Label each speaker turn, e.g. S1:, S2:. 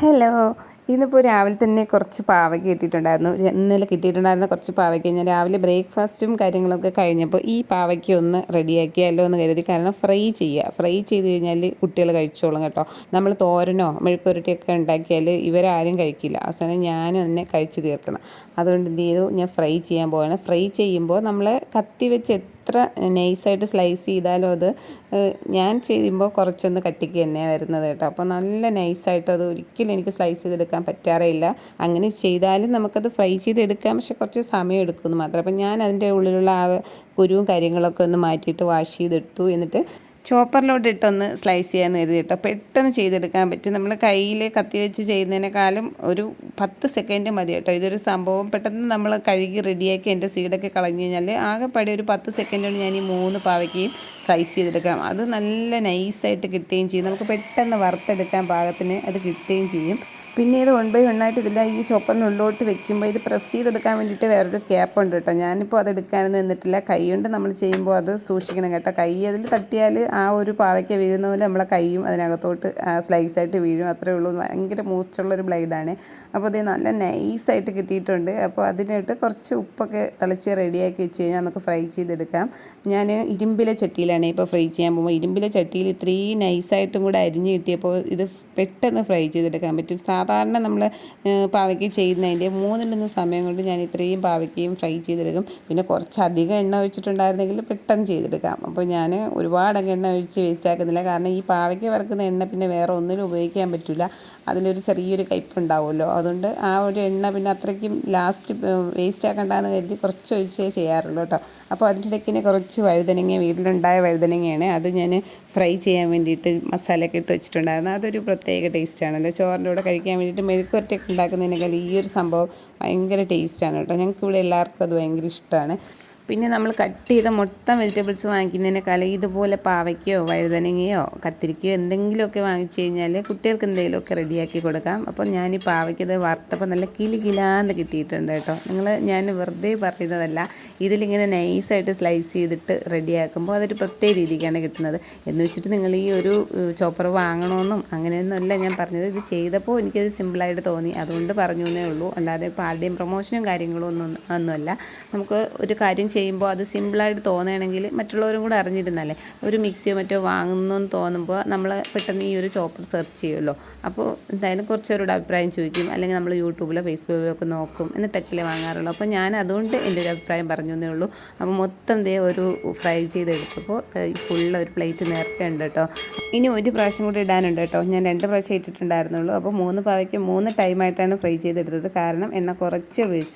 S1: Hello. ഇന്നിപ്പോൾ രാവിലെ തന്നെ കുറച്ച് പാവയ്ക്ക് കിട്ടിയിട്ടുണ്ടായിരുന്നു. ഇന്നലെ കിട്ടിയിട്ടുണ്ടായിരുന്ന കുറച്ച് പാവയ്ക്ക്. ഞാൻ രാവിലെ ബ്രേക്ക്ഫാസ്റ്റും കാര്യങ്ങളൊക്കെ കഴിഞ്ഞപ്പോൾ ഈ പാവയ്ക്ക് ഒന്ന് റെഡിയാക്കിയാലോ എന്ന് കരുതി. കാരണം ഫ്രൈ ചെയ്യുക ഫ്രൈ ചെയ്ത് കഴിഞ്ഞാൽ കുട്ടികൾ കഴിച്ചോളും കേട്ടോ. നമ്മൾ തോരനോ മെഴുക്കുരട്ടിയൊക്കെ ഉണ്ടാക്കിയാൽ ഇവരാരും കഴിക്കില്ല. അവസാനം ഞാനും തന്നെ കഴിച്ച് തീർക്കണം. അതുകൊണ്ട് എന്ത് ചെയ്തു? ഞാൻ ഫ്രൈ ചെയ്യാൻ പോവാണ്. ഫ്രൈ ചെയ്യുമ്പോൾ നമ്മൾ കത്തി വെച്ച് എത്ര നൈസായിട്ട് സ്ലൈസ് ചെയ്താലും അത് ഞാൻ ചെയ്യുമ്പോൾ കുറച്ചൊന്ന് കട്ടിക്ക് തന്നെ വരുന്നത് കേട്ടോ. അപ്പോൾ നല്ല നൈസായിട്ട് അത് ഒരിക്കലും എനിക്ക് സ്ലൈസ് ചെയ്തെടുക്കാൻ പറ്റാറേ ഇല്ല അങ്ങനെ ചെയ്താലും നമുക്കത് ഫ്രൈ ചെയ്തെടുക്കാം. പക്ഷെ കുറച്ച് സമയം എടുക്കുമെന്ന് മാത്രം. അപ്പം ഞാൻ അതിന്റെ ഉള്ളിലുള്ള ആ കുരുവും കാര്യങ്ങളൊക്കെ ഒന്ന് മാറ്റിയിട്ട് വാഷ് ചെയ്തെടുത്തു. എന്നിട്ട് ചോപ്പറിലോട്ട് ഇട്ടൊന്ന് സ്ലൈസ് ചെയ്യാൻ കരുതി കേട്ടോ. പെട്ടെന്ന് ചെയ്തെടുക്കാൻ പറ്റും. നമ്മൾ കയ്യിൽ കത്തി വെച്ച് ചെയ്യുന്നതിനേക്കാളും ഒരു പത്ത് സെക്കൻഡ് മതി കേട്ടോ. ഇതൊരു സംഭവം പെട്ടെന്ന് നമ്മൾ കഴുകി റെഡിയാക്കി എന്റെ സീഡൊക്കെ കളഞ്ഞു കഴിഞ്ഞാൽ ആകെപ്പാടി ഒരു പത്ത് സെക്കൻഡ് കൊണ്ട് ഞാൻ ഈ മൂന്ന് പാവയ്ക്കയും സ്ലൈസ് ചെയ്തെടുക്കാം. അത് നല്ല നൈസായിട്ട് കിട്ടുകയും ചെയ്യും. നമുക്ക് പെട്ടെന്ന് വറുത്തെടുക്കാൻ പാകത്തിന് അത് കിട്ടുകയും ചെയ്യും. പിന്നെ ഇത് വൺ ബൈ വൺ ആയിട്ട് ഇതില്ല ഈ ചോപ്പറിനുള്ളിലോട്ട് വെക്കുമ്പോൾ ഇത് പ്രസ് ചെയ്തെടുക്കാൻ വേണ്ടിയിട്ട് വേറൊരു ക്യാപ്പ് ഉണ്ട് കേട്ടോ. ഞാനിപ്പോൾ അത് എടുക്കാനൊന്നും നിന്നിട്ടില്ല. കൈ കൊണ്ട് നമ്മൾ ചെയ്യുമ്പോൾ അത് സൂക്ഷിക്കണം കേട്ടോ. കൈ അതിൽ തട്ടിയാൽ ആ ഒരു പാവയ്ക്ക് വീഴുന്ന പോലെ നമ്മളെ കൈയും അതിനകത്തോട്ട് സ്ലൈസായിട്ട് വീഴും. അത്രേ ഉള്ളൂ. ഭയങ്കര മൂർച്ചുള്ളൊരു ബ്ലൈഡാണ് അപ്പോൾ ഇത് നല്ല നൈസായിട്ട് കിട്ടിയിട്ടുണ്ട്. അപ്പോൾ അതിനായിട്ട് കുറച്ച് ഉപ്പൊക്കെ തളിച്ച് റെഡിയാക്കി വെച്ച് കഴിഞ്ഞാൽ നമുക്ക് ഫ്രൈ ചെയ്തെടുക്കാം. ഞാൻ ഇരുമ്പിലെ ചട്ടിയിലാണ് ഇപ്പോൾ ഫ്രൈ ചെയ്യാൻ പോകുമ്പോൾ ഇരുമ്പിലെ ചട്ടിയിൽ ഇത്രയും നൈസായിട്ടും കൂടെ അരിഞ്ഞ് കിട്ടിയപ്പോൾ ഇത് പെട്ടെന്ന് ഫ്രൈ ചെയ്തെടുക്കാൻ പറ്റും. സാധാരണ നമ്മൾ പാവയ്ക്ക ചെയ്യുന്നതിന്റെ മൂന്നിലൊന്ന് സമയം കൊണ്ട് ഞാൻ ഇത്രയും പാവയ്ക്കയും ഫ്രൈ ചെയ്തെടുക്കും. പിന്നെ കുറച്ചധികം എണ്ണ ഒഴിച്ചിട്ടുണ്ടായിരുന്നെങ്കിൽ പെട്ടെന്ന് ചെയ്തെടുക്കാം. അപ്പോൾ ഞാൻ ഒരുപാടങ്ങ് എണ്ണ ഒഴിച്ച് വേസ്റ്റ് ആക്കുന്നില്ല. കാരണം ഈ പാവയ്ക്ക വറക്കുന്ന എണ്ണ പിന്നെ വേറെ ഒന്നിലും ഉപയോഗിക്കാൻ പറ്റില്ല. അതിലൊരു ചെറിയൊരു കയ്പുണ്ടാവുമല്ലോ അതുകൊണ്ട് ആ ഒരു എണ്ണ പിന്നെ അത്രയ്ക്കും ലാസ്റ്റ് വേസ്റ്റ് ആക്കണ്ടെന്ന് കരുതി കുറച്ച് ഒഴിച്ചേ ചെയ്യാറുള്ളൂ കേട്ടോ. അപ്പോൾ അതിന്റെ ഇടയ്ക്കിനെ കുറച്ച് വഴുതനങ്ങ വീട്ടിലുണ്ടായ വഴുതനങ്ങയാണ് അത് ഞാൻ ഫ്രൈ ചെയ്യാൻ വേണ്ടിയിട്ട് മസാലയൊക്കെ ഇട്ട് വെച്ചിട്ടുണ്ടായിരുന്നു. അതൊരു പ്രത്യേക ടേസ്റ്റാണല്ലോ ചോറിന്റെ കൂടെ കഴിക്കാൻ വേണ്ടിയിട്ട് മെഴുക്കുവരട്ടിയൊക്കെ ഉണ്ടാക്കുന്നതിനേക്കാൾ ഈ ഒരു സംഭവം ഭയങ്കര ടേസ്റ്റാണ് കേട്ടോ. ഞങ്ങൾക്ക് ഇവിടെ എല്ലാവർക്കും അത് ഭയങ്കര ഇഷ്ടമാണ് പിന്നെ നമ്മൾ കട്ട് ചെയ്ത മൊത്തം വെജിറ്റബിൾസ് വാങ്ങിക്കുന്നതിനേക്കാളും ഇതുപോലെ പാവയ്ക്കയോ വഴുതനങ്ങയോ കത്തിരിക്കയോ എന്തെങ്കിലുമൊക്കെ വാങ്ങിച്ചു കഴിഞ്ഞാൽ കുട്ടികൾക്ക് എന്തെങ്കിലുമൊക്കെ റെഡിയാക്കി കൊടുക്കാം. അപ്പോൾ ഞാൻ ഈ പാവയ്ക്കത് വറുത്തപ്പോൾ നല്ല കിലി കിലാന്ന് കിട്ടിയിട്ടുണ്ട് കേട്ടോ. നിങ്ങൾ ഞാൻ വെറുതെ പറയുന്നതല്ല. ഇതിലിങ്ങനെ നൈസായിട്ട് സ്ലൈസ് ചെയ്തിട്ട് റെഡിയാക്കുമ്പോൾ അതൊരു പ്രത്യേക രീതിക്കാണ് കിട്ടുന്നത്. എന്ന് വെച്ചിട്ട് നിങ്ങൾ ഈ ഒരു ചോപ്പർ വാങ്ങണമെന്നും അങ്ങനെയൊന്നുമല്ല ഞാൻ പറഞ്ഞത്. ഇത് ചെയ്തപ്പോൾ എനിക്കത് സിമ്പിളായിട്ട് തോന്നി. അതുകൊണ്ട് പറഞ്ഞു എന്നേ ഉള്ളൂ. അല്ലാതെ ഇപ്പോൾ ആരുടെയും പ്രൊമോഷനും കാര്യങ്ങളും ഒന്നും ഒന്നുമല്ല. നമുക്ക് ഒരു കാര്യം ചെയ്യുമ്പോൾ അത് സിമ്പിളായിട്ട് തോന്നുകയാണെങ്കിൽ മറ്റുള്ളവരും കൂടെ അറിഞ്ഞിരുന്നല്ലേ? ഒരു മിക്സിയോ മറ്റോ വാങ്ങുന്നു തോന്നുമ്പോൾ നമ്മൾ പെട്ടെന്ന് ഈ ഒരു ചോപ്പർ സെർച്ച് ചെയ്യുമല്ലോ. അപ്പോൾ എന്തായാലും കുറച്ചവരോട് അഭിപ്രായം ചോദിക്കും. അല്ലെങ്കിൽ നമ്മൾ യൂട്യൂബിലോ ഫേസ്ബുക്കിലോ ഒക്കെ നോക്കും. എന്നിട്ടൊക്കെ വാങ്ങാറുള്ളൂ. അപ്പോൾ ഞാൻ അതുകൊണ്ട് എന്റെ ഒരു അഭിപ്രായം പറഞ്ഞു എന്നേ ഉള്ളൂ. അപ്പോൾ മൊത്തം ദേ ഒരു ഫ്രൈ ചെയ്തെടുത്തപ്പോൾ ഫുള്ള് ഒരു പ്ലേറ്റ് നേരത്തെ ഉണ്ട് കേട്ടോ. ഇനി ഒരു പ്രാവശ്യം കൂടി ഇടാനുണ്ട് കേട്ടോ. ഞാൻ രണ്ട് പ്രാവശ്യം ഇട്ടിട്ടുണ്ടായിരുന്നുള്ളൂ. അപ്പോൾ മൂന്ന് പാവയ്ക്ക് മൂന്ന് ടൈമായിട്ടാണ് ഫ്രൈ ചെയ്തെടുത്തത്. കാരണം എണ്ണ കുറച്ച് ഉപയോഗിച്ചു.